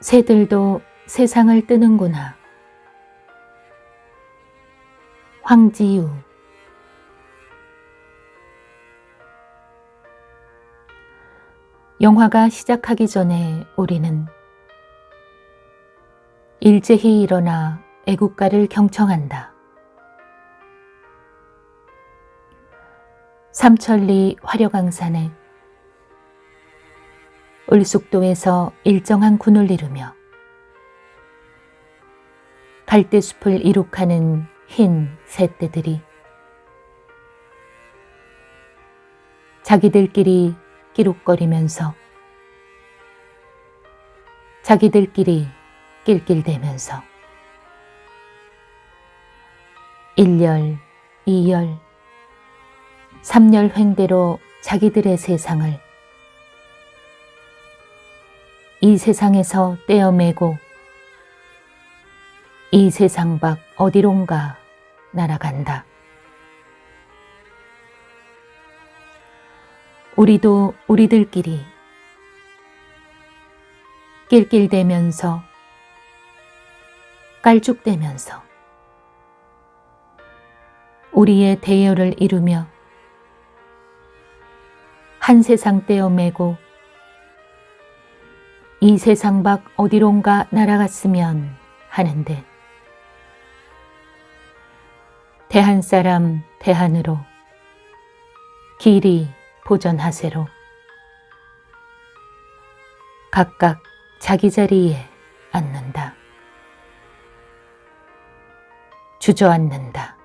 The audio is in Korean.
새들도 세상을 뜨는구나. 황지유 영화가 시작하기 전에 우리는 일제히 일어나 애국가를 경청한다. 삼천리 화려강산에 울숙도에서 일정한 군을 이루며 갈대숲을 이룩하는 흰 새떼들이 자기들끼리 끼룩거리면서 자기들끼리 낄낄대면서 1열, 2열, 3열 횡대로 자기들의 세상을 이 세상에서 떼어매고 이 세상 밖 어디론가 날아간다. 우리도 우리들끼리 낄낄대면서 깔쭉대면서 우리의 대열을 이루며 한 세상 떼어매고 이 세상 밖 어디론가 날아갔으면 하는데 대한 사람 대한으로 길이 보전하세로 각각 자기 자리에 앉는다. 주저앉는다.